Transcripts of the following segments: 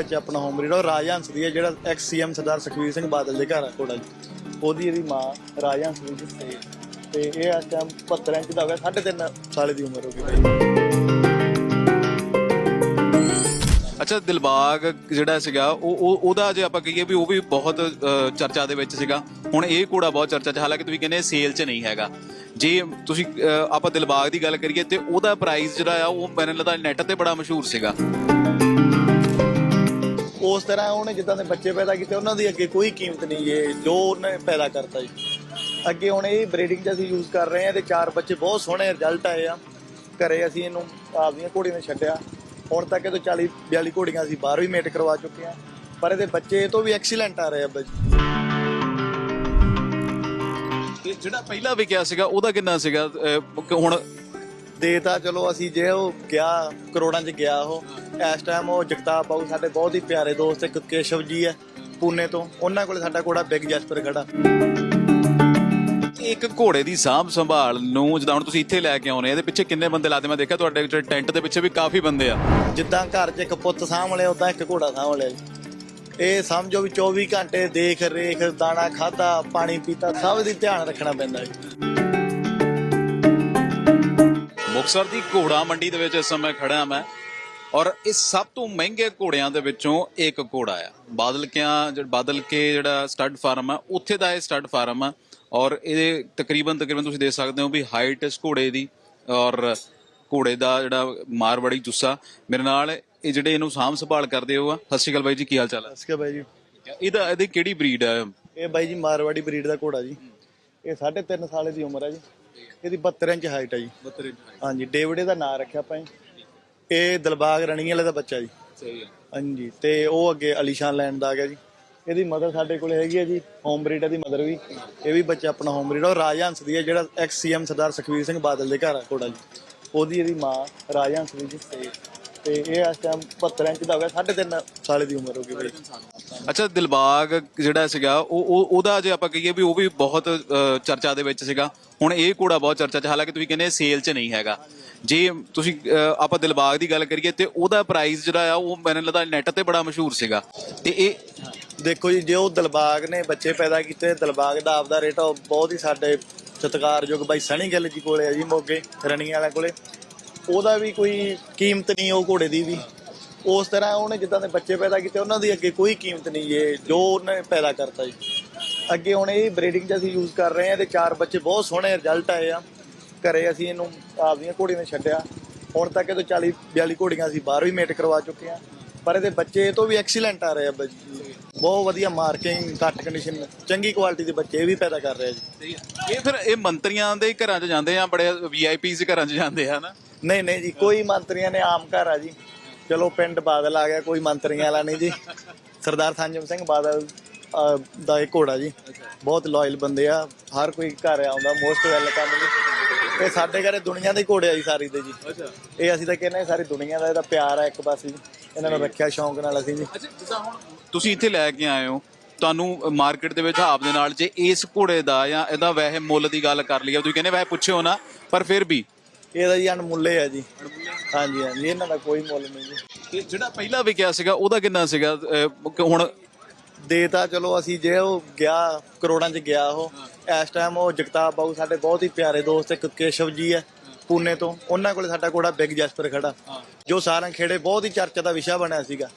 ਬੱਚਾ ਆਪਣਾ home breed ਉਹ ਰਾਜ ਹੰਸ ਦੀ ਹੈ ਜਿਹੜਾ ਐਕਸ ਸੀਐਮ ਸਰਦਾਰ ਸੁਖਬੀਰ ਸਿੰਘ ਬਾਦਲ ਦੇ ਘਰ ਆ ਘੋੜਾ ਜੀ। ਉਹਦੀ ਇਹਦੀ ਮਾਂ ਰਾਜ ਹੰਸ ਦੀ ਜੀ ਤੇ ਇਹ ਇਸ ਟਾਈਮ 72 ਇੰਚ ਦਾ ਹੋ ਗਿਆ 3.5 ਸਾਲ ਦੀ ਉਮਰ ਹੋ ਗਈ। ਅੱਛਾ ਦਿਲਬਾਗ ਜਿਹੜਾ ਸੀਗਾ ਉਹ ਉਹ- ਉਹਦਾ ਜੇ ਆਪਾਂ ਕਹੀਏ ਵੀ ਉਹ ਵੀ ਬਹੁਤ ਅ, ਚਰਚਾ ਦੇ ਵਿੱਚ ਸੀਗਾ। ਹੁਣ ਇਹ ਘੋੜਾ ਬਹੁਤ ਚਰਚਾ 'ਚ ਹਾਲਾਂਕਿ ਤੁਸੀਂ ਕਹਿੰਦੇ ਸੇਲ 'ਚ ਨਹੀਂ ਹੈਗਾ। ਜੇ ਤੁਸੀਂ ਅ, ਆਪਾਂ ਦਿਲਬਾਗ ਦੀ ਗੱਲ ਕਰੀਏ ਤੇ ਉਹਦਾ ਪ੍ਰਾਈਸ ਜਿਹੜਾ ਆ ਉਹ ਮੈਨੂੰ ਲੱਗਦਾ ਨੈਟ ਤੇ ਬੜਾ ਮਸ਼ਹੂਰ ਸੀਗਾ। ਉਸ ਤਰ੍ਹਾਂ ਉਹਨੇ ਜਿੱਦਾਂ ਦੇ ਬੱਚੇ ਪੈਦਾ ਕੀਤੇ ਉਹਨਾਂ ਦੀ ਅੱਗੇ ਕੋਈ ਕੀਮਤ ਨਹੀਂ ਜੇ ਜੋ ਉਹਨੇ ਪੈਦਾ ਕਰਤਾ ਜੀ। ਅੱਗੇ ਹੁਣ ਇਹ ਬਰੀਡਿੰਗ 'ਚ ਅਸੀਂ ਯੂਜ਼ ਕਰ ਰਹੇ ਹਾਂ ਤੇ ਚਾਰ ਬੱਚੇ ਬਹੁਤ ਸੋਹਣੇ ਰਿਜ਼ਲਟ ਆਏ ਆ। ਘਰੇ ਅਸੀਂ ਇਹਨੂੰ ਆਪਦੀਆਂ ਘੋੜੀਆਂ ਨੇ ਛੱਡਿਆ। ਹੁਣ ਤੱਕ ਇਹ ਤੋਂ 40 42 ਘੋੜੀਆਂ ਅਸੀਂ ਬਾਹਰ ਵੀ ਮੇਟ ਕਰਵਾ ਚੁੱਕੇ ਹਾਂ। ਪਰ ਇਹਦੇ ਬੱਚੇ ਤੋਂ ਵੀ ਐਕਸੀਲੈਂਟ ਆ ਰਹੇ ਆ ਬੱਚੇ ਤੇ ਜਿਹੜਾ ਪਹਿਲਾਂ ਵਿਕਿਆ ਸੀਗਾ ਉਹਦਾ ਕਿੰਨਾ ਸੀਗਾ? ਅ, ਹੁਣ ਦੇਤਾ ਚਲੋ ਅਸੀਂ ਜੇ ਉਹ ਗਿਆ ਕਰੋੜਾਂ 'ਚ ਗਿਆ ਉਹ। ਇਸ ਟਾਈਮ ਉਹ ਜਗਤਾਪ ਬਾਊ ਸਾਡੇ ਬਹੁਤ ਹੀ ਪਿਆਰੇ ਦੋਸਤ ਇੱਕ ਕੇਸ਼ਵ ਜੀ ਹੈ ਪੂਨੇ ਤੋਂ। ਉਹਨਾਂ ਕੋਲੇ ਸਾਡਾ ਘੋੜਾ ਬਿਗ ਜੈਸਪਰ ਖੜਾ। ਇੱਕ ਘੋੜੇ ਦੀ ਸਾਂਭ ਸੰਭਾਲ ਨੂੰ ਜਿੱਦਾਂ ਹੁਣ ਤੁਸੀਂ ਇੱਥੇ ਲੈ ਕੇ ਆਉਨੇ ਇਹਦੇ ਪਿੱਛੇ ਕਿੰਨੇ ਬੰਦੇ ਲਾਦੇ ਮੈਂ ਦੇਖਿਆ ਤੁਹਾਡੇ ਟੈਂਟ ਦੇ ਪਿੱਛੇ ਵੀ ਕਾਫੀ ਬੰਦੇ ਆ। ਜਿੱਦਾਂ ਘਰ 'ਚ ਇੱਕ ਪੁੱਤ ਸਾਂਭ ਲਿਆ ਉਦਾਂ ਇੱਕ ਘੋੜਾ ਸਾਂਭ ਲਿਆ ਇਹ ਸਮਝੋ ਵੀ 24 ਘੰਟੇ ਦੇਖ ਰੇਖ ਦਾਣਾ ਖਾਦਾ ਪਾਣੀ ਪੀਤਾ ਸਭ ਦੀ ਧਿਆਨ ਰੱਖਣਾ ਪੈਂਦਾ ਜੀ। ਮੁਕਸਰ ਦੀ ਘੋੜਾ ਮੰਡੀ ਦੇ ਵਿੱਚ ਇਸ ਸਮੇਂ ਖੜਾ ਮੈਂ ਔਰ ਇਹ ਸਭ ਤੋਂ ਮਹਿੰਗੇ ਘੋੜਿਆਂ ਦੇ ਵਿੱਚੋਂ ਇੱਕ ਘੋੜਾ ਆ। ਬਾਦਲ ਕਿਆਂ ਜਿਹੜਾ ਬਾਦਲ ਕੇ ਜਿਹੜਾ ਸਟੱਡ ਫਾਰਮ ਆ ਉੱਥੇ ਦਾ ਇਹ ਸਟੱਡ ਫਾਰਮ ਆ ਔਰ ਇਹ ਤਕਰੀਬਨ ਤਕਰੀਬਨ ਤੁਸੀਂ ਦੇਖ ਸਕਦੇ ਹੋ ਵੀ ਹਾਈਟ ਇਸ ਘੋੜੇ ਦੀ ਔਰ ਘੋੜੇ ਦਾ ਜਿਹੜਾ ਮਾਰਵਾੜੀ ਜੁੱਸਾ ਮੇਰੇ ਨਾਲ ਇਹ ਜਿਹੜੇ ਇਹਨੂੰ ਸਾਂਭ ਸੰਭਾਲ ਕਰਦੇ ਹੋ ਆ। ਸਤਿ ਸ਼੍ਰੀ ਅਕਾਲ ਬਾਈ ਜੀ ਕੀ ਹਾਲ ਚਾਲ ਹੈ ਅਸਕੇ ਬਾਈ ਜੀ। ਇਹਦਾ ਇਹਦੀ ਕਿਹੜੀ ਬਰੀਡ ਆ? ਇਹ ਬਾਈ ਜੀ ਮਾਰਵਾੜੀ ਬਰੀਡ ਦਾ ਘੋੜਾ ਜੀ। ਇਹ 3.5 ਸਾਲ ਦੀ ਉਮਰ ਹੈ ਜੀ। ਇਹਦੀ 72 ਇੰਚ ਹਾਈਟ ਹੈ ਜੀ। ਹਾਂਜੀ ਡੇਵਿਡੇ ਦਾ ਨਾਂ ਰੱਖਿਆ ਆਪਾਂ ਜੀ। ਇਹ ਦਿਲਬਾਗ ਰਣੀ ਵਾਲੇ ਦਾ ਬੱਚਾ ਜੀ। ਸਹੀ ਹੈ ਹਾਂਜੀ ਤੇ ਉਹ ਅੱਗੇ ਅਲੀਸ਼ਾਨ ਲੈਂਡ ਦਾ ਆ ਗਿਆ ਜੀ। ਇਹਦੀ ਮਦਰ ਸਾਡੇ ਕੋਲ ਹੈਗੀ ਹੈ ਜੀ ਹੋਮ ਬਰੀਡ ਦੀ ਮਦਰ ਵੀ। ਇਹ ਵੀ ਬੱਚਾ ਆਪਣਾ ਹੋਮ ਬਰੀਡ ਉਹ ਰਾਜ ਹੰਸ ਦੀ ਹੈ ਜਿਹੜਾ ਐਕਸ ਸੀਐਮ ਸਰਦਾਰ ਸੁਖਬੀਰ ਸਿੰਘ ਬਾਦਲ ਦੇ ਘਰ ਆ ਘੋੜਾ ਜੀ। ਉਹਦੀ ਇਹਦੀ ਮਾਂ ਰਾਜ ਹੰਸ ਦੀ ਜੀ। ਤੇ ਇਹ ਇਸ ਟਾਈਮ 72 ਇੰਚ ਦਾ ਹੋ ਗਿਆ 3.5 ਸਾਲ ਦੀ ਉਮਰ ਹੋ ਗਈ ਬਾਈ। ਅੱਛਾ ਦਿਲਬਾਗ ਜਿਹੜਾ ਸੀਗਾ ਉਹ ਉਹ- ਉਹਦਾ ਜੇ ਆਪਾਂ ਕਹੀਏ ਵੀ ਉਹ ਵੀ ਬਹੁਤ ਅ, ਚਰਚਾ ਦੇ ਵਿੱਚ ਸੀਗਾ। ਹੁਣ ਇਹ ਘੋੜਾ ਬਹੁਤ ਚਰਚਾ 'ਚ ਹਾਲਾਂਕਿ ਤੁਸੀਂ ਕਹਿੰਦੇ ਸੇਲ 'ਚ ਨਹੀਂ ਹੈਗਾ। ਜੇ ਤੁਸੀਂ ਅ, ਆਪਾਂ ਦਿਲਬਾਗ ਦੀ ਗੱਲ ਕਰੀਏ ਤੇ ਉਹਦਾ ਪ੍ਰਾਈਸ ਜਿਹੜਾ ਆ ਉਹ ਮੈਨੂੰ ਲੱਗਦਾ ਨੈਟ ਤੇ ਬੜਾ ਮਸ਼ਹੂਰ ਸੀਗਾ। ਤੇ ਇਹ ਦੇਖੋ ਜੀ ਜੇ ਉਹ ਦਿਲਬਾਗ ਨੇ ਬੱਚੇ ਪੈਦਾ ਕੀਤੇ ਦਿਲਬਾਗ ਦਾ ਆਪਦਾ ਰੇਟ ਉਹ ਬਹੁਤ ਹੀ ਸਾਡੇ ਸਤਿਕਾਰਯੋਗ ਬਾਈ ਸਣੀ ਗਿੱਲ ਜੀ ਕੋਲੇ ਆ ਜੀ ਮੋਗੇ ਰਣੀ ਵਾਲਿਆਂ ਕੋਲੇ। ਉਹਦਾ ਵੀ ਕੋਈ ਕੀਮਤ ਨਹੀਂ ਉਹ ਘੋੜੇ ਦੀ ਵੀ। ਉਸ ਤਰ੍ਹਾਂ ਉਹਨੇ ਜਿੱਦਾਂ ਦੇ ਬੱਚੇ ਪੈਦਾ ਕੀਤੇ, ਉਹਨਾਂ ਦੀ ਅੱਗੇ ਕੋਈ ਕੀਮਤ ਨਹੀਂ ਜੇ, ਜੋ ਉਹਨੇ ਪੈਦਾ ਕਰਤਾ ਜੀ। ਅੱਗੇ ਹੁਣ ਇਹ ਬਰੀਡਿੰਗ 'ਚ ਅਸੀਂ ਯੂਜ਼ ਕਰ ਰਹੇ ਹਾਂ ਤੇ ਚਾਰ ਬੱਚੇ ਬਹੁਤ ਸੋਹਣੇ ਰਿਜ਼ਲਟ ਆਏ ਆ। ਘਰੇ ਅਸੀਂ ਇਹਨੂੰ ਆਪਦੀਆਂ ਘੋੜੀਆਂ ਨੇ ਛੱਡਿਆ। ਹੁਣ ਤੱਕ ਇਹ ਤੋਂ 40 42 ਘੋੜੀਆਂ ਅਸੀਂ ਬਾਹਰੋਂ ਹੀ ਮੇਟ ਕਰਵਾ ਚੁੱਕੇ ਹਾਂ। ਪਰ ਇਹਦੇ ਬੱਚੇ ਇਹ ਤੋਂ ਵੀ ਐਕਸੀਲੈਂਟ ਆ ਰਹੇ ਆ ਬਹੁਤ ਵਧੀਆ ਮਾਰਕਿੰਗ ਘੱਟ ਕੰਡੀਸ਼ਨ ਚੰਗੀ ਕੁਆਲਿਟੀ ਦੇ ਬੱਚੇ ਵੀ ਪੈਦਾ ਕਰ ਰਹੇ ਆ ਜੀ। ਇਹ ਫਿਰ ਇਹ ਮੰਤਰੀਆਂ ਦੇ ਘਰਾਂ 'ਚ ਜਾਂਦੇ ਆ, ਬੜੇ ਵੀਆਈਪੀਸ ਘਰਾਂ 'ਚ ਜਾਂਦੇ ਆ ਨਾ ਨਹੀਂ ਨਹੀਂ ਜੀ ਕੋਈ ਮੰਤਰੀਆਂ ਨੇ ਆਮ ਘਰ ਆ ਜੀ। ਚਲੋ ਪਿੰਡ ਬਾਦਲ ਆ ਗਿਆ ਕੋਈ ਮੰਤਰੀਆਂ ਵਾਲਾ ਨਹੀਂ ਜੀ। ਸਰਦਾਰ ਸੰਜਮ ਸਿੰਘ ਬਾਦਲ ਅਹ, ਦਾ ਇਹ ਘੋੜਾ ਜੀ। ਬਹੁਤ ਲਾਇਲ ਬੰਦੇ ਆ। ਹਰ ਕੋਈ ਘਰ ਆਉਂਦਾ ਮੋਸਟ ਵੈਲਕਮ ਜੀ। ਇਹ ਸਾਡੇ ਘਰੇ ਦੁਨੀਆ ਦੇ ਘੋੜੇ ਆ ਜੀ ਸਾਰੀ ਦੇ ਜੀ। ਇਹ ਅਸੀਂ ਤਾਂ ਕਹਿੰਦੇ ਸਾਰੀ ਦੁਨੀਆ ਦਾ ਇਹਦਾ ਪਿਆਰ ਆ ਇੱਕ ਪਾਸੇ ਜੀ। ਇਹਨਾਂ ਨੂੰ ਰੱਖਿਆ ਸ਼ੌਂਕ ਨਾਲ ਅਸੀਂ ਜੀ। ਅੱਛਾ ਜਿੱਦਾਂ ਹੁਣ ਤੁਸੀਂ ਇੱਥੇ ਲੈ ਕੇ ਆਏ ਹੋ ਤੁਹਾਨੂੰ ਮਾਰਕੀਟ ਦੇ ਵਿੱਚ ਹਿਸਾਬ ਦੇ ਨਾਲ ਜੇ ਇਸ ਘੋੜੇ ਦਾ ਜਾਂ ਇਹਦਾ ਵੈਸੇ ਮੁੱਲ ਦੀ ਗੱਲ ਕਰ ਲਈਏ ਤੁਸੀਂ ਕਹਿੰਦੇ ਵੈਸੇ ਪੁੱਛਿਓ ਨਾ ਪਰ ਫਿਰ ਵੀ ਇਹਦਾ ਜੀ ਅਣਮੁੱਲੇ ਆ ਜੀ। ਹਾਂਜੀ ਹਾਂਜੀ ਇਹਨਾਂ ਦਾ ਕੋਈ ਮੁੱਲ ਨਹੀਂ ਜੀ। ਤੇ ਜਿਹੜਾ ਪਹਿਲਾਂ ਵਿਕਿਆ ਸੀਗਾ ਉਹਦਾ ਕਿੰਨਾ ਸੀਗਾ? ਅਹ, ਕਿ ਹੁਣ ਦੇਤਾ ਚਲੋ ਅਸੀਂ ਜੇ ਉਹ ਗਿਆ ਕਰੋੜਾਂ 'ਚ ਗਿਆ ਉਹ ਇਸ ਟਾਈਮ ਉਹ ਜਗਤਾਪ ਬਾਊ ਸਾਡੇ ਬਹੁਤ ਹੀ ਪਿਆਰੇ ਦੋਸਤ ਇੱਕ ਕੇਸ਼ਵ ਜੀ ਹੈ। ਪੂਨੇ ਤੋਂ। ਉਹਨਾਂ ਕੋਲੇ ਸਾਡਾ ਘੋੜਾ ਬਿਗ ਜੈਸਪਰ ਖੜਾ। ਜੋ ਸਾਰੰਗ ਖੇੜੇ ਬਹੁਤ ਹੀ ਚਰਚਾ ਦਾ ਵਿਸ਼ਾ ਬਣਿਆ ਸੀਗਾ।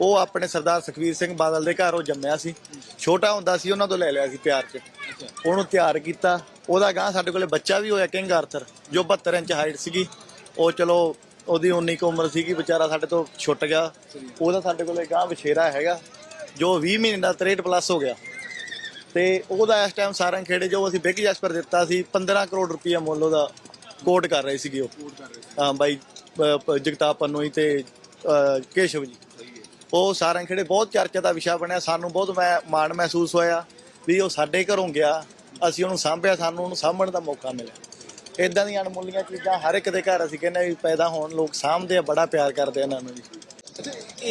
ਉਹ ਆਪਣੇ ਸਰਦਾਰ ਸੁਖਵੀਰ ਸਿੰਘ ਬਾਦਲ ਦੇ ਘਰ ਉਹ ਜੰਮਿਆ ਸੀ। ਛੋਟਾ ਹੁੰਦਾ ਸੀ ਉਹਨਾਂ ਤੋਂ ਲੈ ਲਿਆ ਸੀ ਪਿਆਰ 'ਚ। ਉਹਨੂੰ ਤਿਆਰ ਕੀਤਾ। ਉਹਦਾ ਗਾਂ ਸਾਡੇ ਕੋਲੇ ਬੱਚਾ ਵੀ ਹੋਇਆ ਕਿੰਗ ਆਰਥਰ ਜੋ 72 ਇੰਚ ਹਾਈਟ ਸੀਗੀ। ਉਹ ਚਲੋ ਉਹਦੀ 19 ਕੁ ਉਮਰ ਸੀਗੀ ਵਿਚਾਰਾ ਸਾਡੇ ਤੋਂ ਛੁੱਟ ਗਿਆ। ਉਹਦਾ ਸਾਡੇ ਕੋਲੇ ਗਾਂ ਵਿਛੇਰਾ ਹੈਗਾ ਜੋ 20 ਮਹੀਨੇ ਦਾ 63 ਪਲੱਸ ਹੋ ਗਿਆ। ਤੇ ਉਹਦਾ ਇਸ ਟਾਈਮ ਸਾਰੰਗ ਖੇੜੇ ਜੋ ਅਸੀਂ ਬਿਗ ਜੈਸਪਰ ਦਿੱਤਾ ਸੀ 15 ਕਰੋੜ ਰੁਪਈਆ ਮੁੱਲ ਉਹਦਾ ਕੋਟ ਕਰ ਰਹੇ ਸੀਗੇ ਉਹ। ਹਾਂ ਬਾਈ ਜਗਤਾਪ ਪੰਨੋਈ ਤੇ ਕੇਸ਼ਵ ਜੀ। ਉਹ ਸਾਰੰਗ ਖੇੜੇ ਬਹੁਤ ਚਰਚਾ ਦਾ ਵਿਸ਼ਾ ਬਣਿਆ। ਸਾਨੂੰ ਬਹੁਤ ਮੈਂ ਮਾਣ ਮਹਿਸੂਸ ਹੋਇਆ ਵੀ ਉਹ ਸਾਡੇ ਘਰੋਂ ਗਿਆ। ਅਸੀਂ ਉਹਨੂੰ ਸਾਂਭਿਆ ਸਾਨੂੰ ਉਹਨੂੰ ਸਾਂਭਣ ਦਾ ਮੌਕਾ ਮਿਲਿਆ। ਇਦਾਂ ਦੀਆਂ ਅਣਮੁੱਲੀਆਂ ਚੀਜ਼ਾਂ ਹਰ ਇੱਕ ਦੇ ਘਰ ਅਸੀਂ ਕਹਿੰਦੇ ਵੀ ਪੈਦਾ ਹੋਣ ਲੋਕ ਸਾਂਭਦੇ ਆ ਬੜਾ ਪਿਆਰ ਕਰਦੇ ਆ ਇਹਨਾਂ ਨੂੰ ਜੀ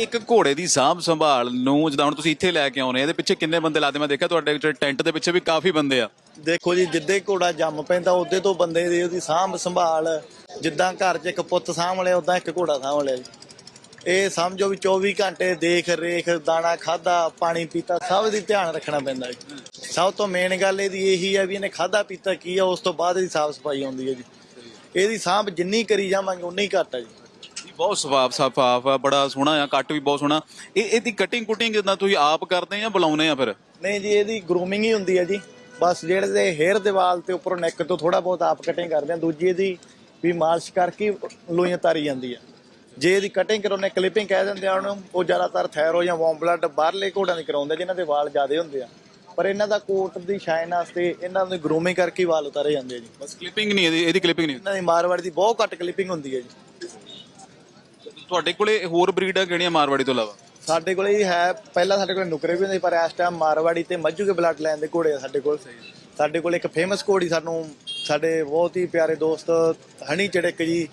ਇੱਕ ਘੋੜੇ ਦੀ ਸਾਂਭ ਸੰਭਾਲ ਨੂੰ ਜਿੱਦਾਂ ਹੁਣ ਤੁਸੀਂ ਇੱਥੇ ਲੈ ਕੇ ਆਉਨੇ ਇਹਦੇ ਪਿੱਛੇ ਕਿੰਨੇ ਬੰਦੇ ਲਾਦੇ ਮੈਂ ਦੇਖਿਆ ਤੁਹਾਡੇ ਟੈਂਟ ਦੇ ਪਿੱਛੇ ਵੀ ਕਾਫੀ ਬੰਦੇ ਆ। ਦੇਖੋ ਜੀ ਜਿੱਦੇ ਘੋੜਾ ਜੰਮ ਪੈਂਦਾ ਉਹਦੇ ਤੋਂ ਬੰਦੇ ਦੀ ਉਹਦੀ ਸਾਂਭ ਸੰਭਾਲ ਜਿੱਦਾਂ ਘਰ 'ਚ ਇੱਕ ਪੁੱਤ ਸਾਂਭ ਲਿਆ ਉਦਾਂ ਇੱਕ ਘੋੜਾ ਸਾਂਭ ਲਿਆ ਜੀ। ਇਹ ਸਮਝੋ ਵੀ 24 ਘੰਟੇ ਦੇਖ ਰੇਖ ਦਾਣਾ ਖਾਦਾ ਪਾਣੀ ਪੀਤਾ ਸਭ ਦੀ ਧਿਆਨ ਰੱਖਣਾ ਪੈਂਦਾ ਹੈ। ਸਭ ਤੋਂ ਮੇਨ ਗੱਲ ਇਹਦੀ ਇਹੀ ਹੈ ਵੀ ਇਹਨੇ ਖਾਦਾ ਪੀਤਾ ਕੀ ਆ ਉਸ ਤੋਂ ਬਾਅਦ ਇਹਦੀ ਸਾਫ਼ ਸਫ਼ਾਈ ਆਉਂਦੀ ਹੈ ਜੀ। ਇਹਦੀ ਸਾਂਭ ਜਿੰਨੀ ਕਰੀ ਜਾਵਾਂਗੇ ਉਨੀ ਘੱਟ ਹੈ ਜੀ। ਬਹੁਤ ਸਵਾਬ ਸਫਾਫ ਆ ਬੜਾ ਸੋਹਣਾ ਆ ਕੱਟ ਵੀ ਬਹੁਤ ਸੋਹਣਾ। ਇਹ ਇਹਦੀ ਕਟਿੰਗ ਕੁਟਿੰਗ ਜਿੱਦਾਂ ਤੁਸੀਂ ਆਪ ਕਰਦੇ ਜਾਂ ਬੁਲਾਉਨੇ ਆ ਫਿਰ? ਨਹੀਂ ਜੀ ਇਹਦੀ ਗਰੂਮਿੰਗ ਹੀ ਹੁੰਦੀ ਹੈ ਜੀ। ਬਸ ਜਿਹੜੇ ਦੇ ਹੇਅਰ ਦੇ ਵਾਲ ਤੇ ਉੱਪਰੋਂ ਨੈਕ ਤੋਂ ਥੋੜਾ ਬਹੁਤ ਆਪ ਕਟਿੰਗ ਕਰਦੇ ਆ ਦੂਜੀ ਇਹਦੀ ਵੀ ਮਾਲਿਸ਼ ਕਰਕੇ ਲੋਈਆਂ ਤਾਰੀ ਜਾਂਦੀ ਹੈ ਜੇ ਇਹਦੀ ਕਟਿੰਗ ਕਰਾਉਣੇ ਕਲਿੱਪਿੰਗ ਕਹਿ ਦਿੰਦੇ ਆ ਉਹਨੂੰ ਉਹ ਜ਼ਿਆਦਾਤਰ ਥੈਰੋ ਜਾਂ ਵਾਰਮ ਬਲੱਡ ਬਾਹਰਲੇ ਘੋੜਿਆਂ ਦੀ ਕਰਾਉਂਦੇ ਜਿਨ੍ਹਾਂ ਦੇ ਵਾਲ ਜ਼ਿਆਦੇ ਹੁੰਦੇ ਆ। ਪਰ ਇਹਨਾਂ ਦਾ ਕੋਟ ਦੀ ਸ਼ਾਈਨ ਵਾਸਤੇ ਇਹਨਾਂ ਦੀ ਗਰੂਮਿੰਗ ਕਰਕੇ ਹੀ ਵਾਲ ਉਤਾਰੇ ਜਾਂਦੇ ਆ ਜੀ। ਬਸ ਕਲਿੱਪਿੰਗ ਨਹੀਂ ਇਹਦੀ ਇਹਦੀ ਕਲਿੱਪਿੰਗ ਨਹੀਂ। ਇਹਨਾਂ ਦੀ ਮਾਰਵਾੜੀ ਦੀ ਬਹੁਤ ਘੱਟ ਕਲਿੱਪਿੰਗ ਹੁੰਦੀ ਹੈ ਜੀ। ਤੁਹਾਡੇ ਕੋਲੇ ਹੋਰ ਬਰੀਡ ਕਿਹੜੀਆਂ ਮਾਰਵਾੜੀ ਤੋਂ ਇਲਾਵਾ? ਸਾਡੇ ਕੋਲੇ ਇਹ ਹੈ ਪਹਿਲਾਂ ਸਾਡੇ ਕੋਲੇ ਨੁਕਰੇ ਵੀ ਹੁੰਦੇ ਪਰ ਇਸ ਟਾਈਮ ਮਾਰਵਾੜੀ ਤੇ ਮੱਝੂ ਕੇ ਬਲੱਡ ਲਾਈਨ ਦੇ ਘੋੜੇ ਆ ਸਾਡੇ ਕੋਲ। ਸਾਡੇ ਕੋਲ ਇੱਕ ਫੇਮਸ ਘੋੜੀ ਸਾਨੂੰ ਸਾਡੇ ਬਹੁਤ ਹੀ ਪਿਆਰੇ ਦੋਸਤ ਹਣੀ ਚੜਕ ਜੀ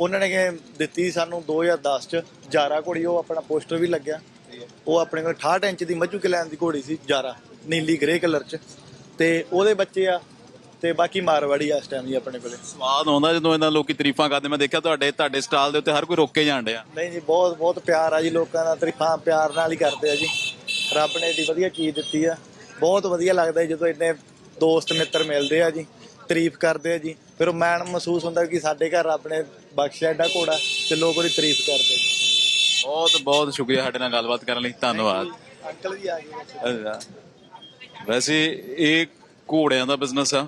ਉਹਨਾਂ ਨੇ ਕਿ ਦਿੱਤੀ ਸਾਨੂੰ 2010 ਚ ਜਾਰਾ ਘੋੜੀ ਉਹ ਆਪਣਾ ਪੋਸਟਰ ਵੀ ਲੱਗਿਆ। ਉਹ ਆਪਣੇ ਕੋਲ 68 ਇੰਚ ਦੀ ਮੱਝੂ ਕੇ ਲਾਈਨ ਦੀ ਘੋੜੀ ਸੀ ਜਾਰਾ ਨੀਲੀ ਗ੍ਰੇ ਕਲਰ ਚ। ਤੇ ਉਹਦੇ ਬੱਚੇ ਆ ਤੇ ਬਾਕੀ ਮਾਰਵਾੜੀ ਆ ਇਸ ਟਾਈਮ ਜੀ ਆਪਣੇ ਕੋਲੇ। ਸਵਾਦ ਆਉਂਦਾ ਜਦੋਂ ਇਹਨਾਂ ਲੋਕੀ ਤਾਰੀਫਾਂ ਕਰਦੇ ਮੈਂ ਦੇਖਿਆ ਤੁਹਾਡੇ ਤੁਹਾਡੇ ਸਟਾਲ ਦੇ ਉੱਤੇ ਹਰ ਕੋਈ ਰੋਕ ਕੇ ਜਾਣ ਡਿਆ। ਨਹੀਂ ਜੀ ਬਹੁਤ ਬਹੁਤ ਪਿਆਰ ਆ ਜੀ ਲੋਕਾਂ ਦਾ ਤਰੀਫਾਂ ਪਿਆਰ ਨਾਲ ਹੀ ਕਰਦੇ ਆ ਜੀ। ਰੱਬ ਨੇ ਏਡੀ ਵਧੀਆ ਚੀਜ਼ ਦਿੱਤੀ ਆ। ਬਹੁਤ ਵਧੀਆ ਲੱਗਦਾ ਜਦੋਂ ਇੰਨੇ ਦੋਸਤ ਮਿੱਤਰ ਮਿਲਦੇ ਆ ਜੀ ਤਾਰੀਫ ਕਰਦੇ ਆ ਜੀ। ਫਿਰ ਉਹ ਮੈਨ ਮਹਿਸੂਸ ਹੁੰਦਾ ਕਿ ਸਾਡੇ ਘਰ ਰੱਬ ਨੇ ਬਖਸ਼ਿਆ ਏਡਾ ਘੋੜਾ ਤੇ ਲੋਕ ਉਹਦੀ ਤਾਰੀਫ ਕਰਦੇ ਬਹੁਤ ਬਹੁਤ ਸ਼ੁਕਰੀਆ ਸਾਡੇ ਨਾਲ ਗੱਲਬਾਤ ਕਰਨ ਲਈ ਧੰਨਵਾਦ। ਅੰਕਲ ਵੀ ਆ ਗਏ। ਵੈਸੇ ਇਹ ਘੋੜਿਆਂ ਦਾ ਬਿਜ਼ਨਸ ਆ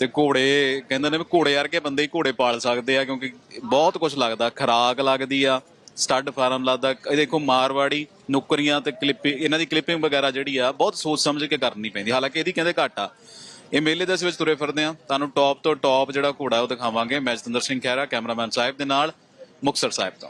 ਤੇ ਘੋੜੇ ਕਹਿੰਦੇ ਨੇ ਵੀ ਘੋੜੇ ਵਰਗੇ ਬੰਦੇ ਹੀ ਘੋੜੇ ਪਾਲ ਸਕਦੇ ਆ ਕਿਉਂਕਿ ਬਹੁਤ ਕੁਝ ਲੱਗਦਾ ਖਰਾਕ ਲੱਗਦੀ ਆ ਸਟੱਡ ਫਾਰਮ ਲੱਗਦਾ ਇਹ ਦੇਖੋ ਮਾਰਵਾੜੀ ਨੁਕਰੀਆਂ ਤੇ ਕਲਿੱਪਿੰਗ ਇਹਨਾਂ ਦੀ ਕਲਿੱਪਿੰਗ ਵਗੈਰਾ ਜਿਹੜੀ ਆ ਬਹੁਤ ਸੋਚ ਸਮਝ ਕੇ ਕਰਨੀ ਪੈਂਦੀ ਹਾਲਾਂਕਿ ਇਹਦੀ ਕਹਿੰਦੇ ਘੱਟ ਆ। ਇਹ ਮੇਲੇ ਦੇ ਵਿੱਚ ਤੁਰੇ ਫਿਰਦੇ ਆ ਤੁਹਾਨੂੰ ਟੌਪ ਤੋਂ ਟੌਪ ਜਿਹੜਾ ਘੋੜਾ ਉਹ ਦਿਖਾਵਾਂਗੇ। ਮੈਂ ਜਤਿੰਦਰ ਸਿੰਘ ਖਹਿਰਾ, ਕੈਮਰਾਮੈਨ ਸਾਹਿਬ ਦੇ ਨਾਲ ਮੁਕਤਸਰ ਸਾਹਿਬ ਤੋਂ।